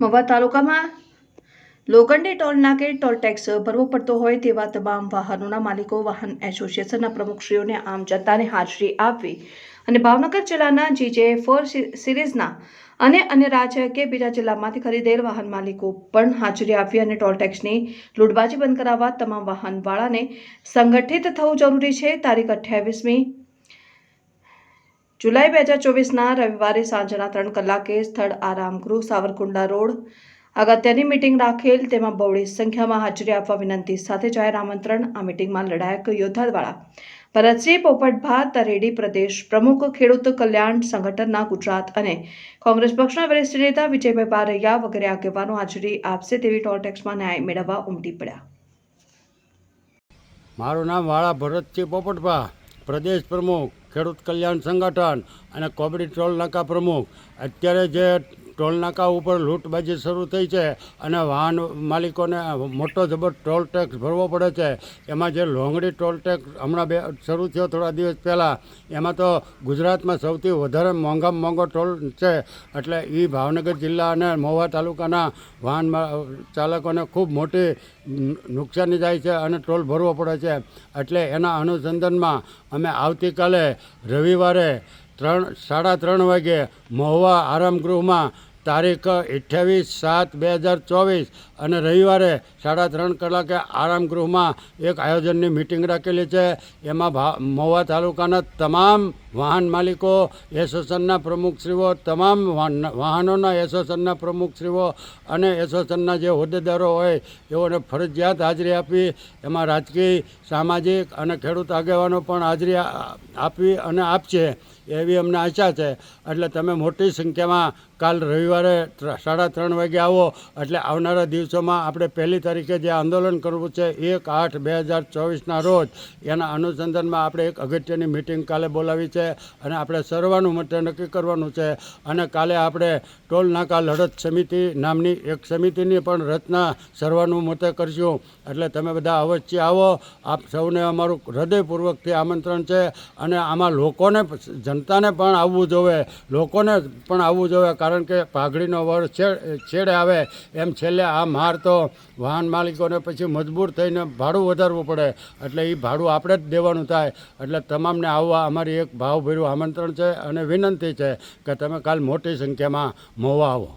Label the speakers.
Speaker 1: મહુવા તાલુકામાં લોખંડી toll નાકે toll tax ભરવો પડતો હોય તેવા તમામ વાહનોના માલિકો, વાહન એસોસિએશનના પ્રમુખશ્રીઓને આમ જનતાને હાજરી આપવી અને ભાવનગર જિલ્લાના જીજે ફોર સિરીઝના અને અન્ય રાજ્ય કે બીજા જિલ્લામાંથી ખરીદેલ વાહન માલિકો પણ હાજરી આપવી અને ટોલ ટેક્સની લૂંટબાજી બંધ કરાવવા તમામ વાહનવાળાને સંગઠિત થવું જરૂરી છે. તારીખ અઠ્યાવીસમી જુલાઈ બે હજાર ચોવીસના રવિવારે સાંજના ત્રણ કલાકે સ્થળ આરામગૃહ સાવરકુંડલા રોડ અગત્યની મિટિંગ રાખેલ, તેમાં બહોળી સંખ્યામાં હાજરી આપવા વિનંતી સાથે જાહેર આમંત્રણ, આ મિટિંગમાં લડાયક યોદ્ધા દ્વારા ભરતસિંહ પોપટભા તરેડી પ્રદેશ પ્રમુખ, ખેડૂત કલ્યાણ સંગઠનના ગુજરાત અને કોંગ્રેસ પક્ષના વરિષ્ઠ નેતા વિજયભાઈ બારૈયા વગેરે આગેવાનો હાજરી આપશે તેવી ટોલ ટેક્સમાં ન્યાય મેળવવા ઉમટી પડ્યા.
Speaker 2: મારું નામ વાળા ભરતસિંહ પોપટભા પ્રદેશ પ્રમુખ. ખેડૂત કલ્યાણ સંગઠન અને કોબડી ટોલ નાકા પ્રમુખ. અત્યારે જે ટોલ નાકા ઉપર લૂંટબાજી શરૂ થઈ છે અને વાહન માલિકોને મોટો જબર ટોલ ટેક્સ ભરવો પડે છે. એમાં જે લોંગડી ટોલ ટેક્સ હમણાં બે શરૂ થયો થોડા દિવસ પહેલાં, એમાં તો ગુજરાતમાં સૌથી વધારે મોંઘામાં મોંઘો ટોલ છે. એટલે એ ભાવનગર જિલ્લા અને મહુવા તાલુકાના વાહન ચાલકોને ખૂબ મોટી નુકસાની જાય છે અને ટોલ ભરવો પડે છે. એટલે એના અનુસંધાનમાં અમે આવતીકાલે રવિવારે ત્રણ, સાડા ત્રણ વાગે મહુવા આરામગૃહમાં તારીખ અઠ્યાવીસ સાત બે હજાર ચોવીસ અને રવિવારે સાડા ત્રણ કલાકે આરામગૃહમાં એક આયોજનની મિટિંગ રાખેલી છે. એમાં ભા મહુવા તાલુકાના તમામ વાહન માલિકો, એસોસિએશનના પ્રમુખશ્રીઓ, તમામ વાહન- વાહનોના એસોસિએશનના પ્રમુખશ્રીઓ અને એસોસિએશનના જે હોદ્દેદારો હોય, એઓને ફરજિયાત હાજરી આપી, એમાં રાજકીય, સામાજિક અને ખેડૂત આગેવાનો પણ હાજરી આપવી આપી અને આપશે, એવી અમને આશા છે. એટલે તમે મોટી સંખ્યામાં કાલ રવિવારે સાડા ત્રણ વાગે આવો, એટલે આવનારા દિવસોમાં આપણે પહેલી તારીખે જે આંદોલન કરવું છે, એક આઠ બે હજાર ચોવીસના રોજ, એના અનુસંધાનમાં આપણે એક અગત્યની મિટિંગ કાલે બોલાવી છે. અને આપણે સર્વાનુમતે નક્કી કરવાનું છે. અને કાલે આપણે ટોલ નાકા લડત સમિતિ નામની એક સમિતિની પણ રચના સરવાનું મતે કરશું. એટલે તમે બધા અવશ્ય આવો. આપ સૌને અમારું હૃદયપૂર્વકથી આમંત્રણ છે અને આમાં લોકોને જનતાને પણ આવવું જોવે. લોકોને પણ આવવું જોવે કારણ કે પાઘડીનો વર છેડે આવે એમ છેલ્લે આ માર તો વાહન માલિકોને પછી મજબૂર થઈને ભાડું વધારવું પડે. એટલે એ ભાડું આપણે જ દેવાનું થાય. એટલે તમામને આવવા અમારી એક ભાવભર્યું આમંત્રણ છે અને વિનંતી છે કે તમે કાલ મોટી સંખ્યામાં મહુવા આવો.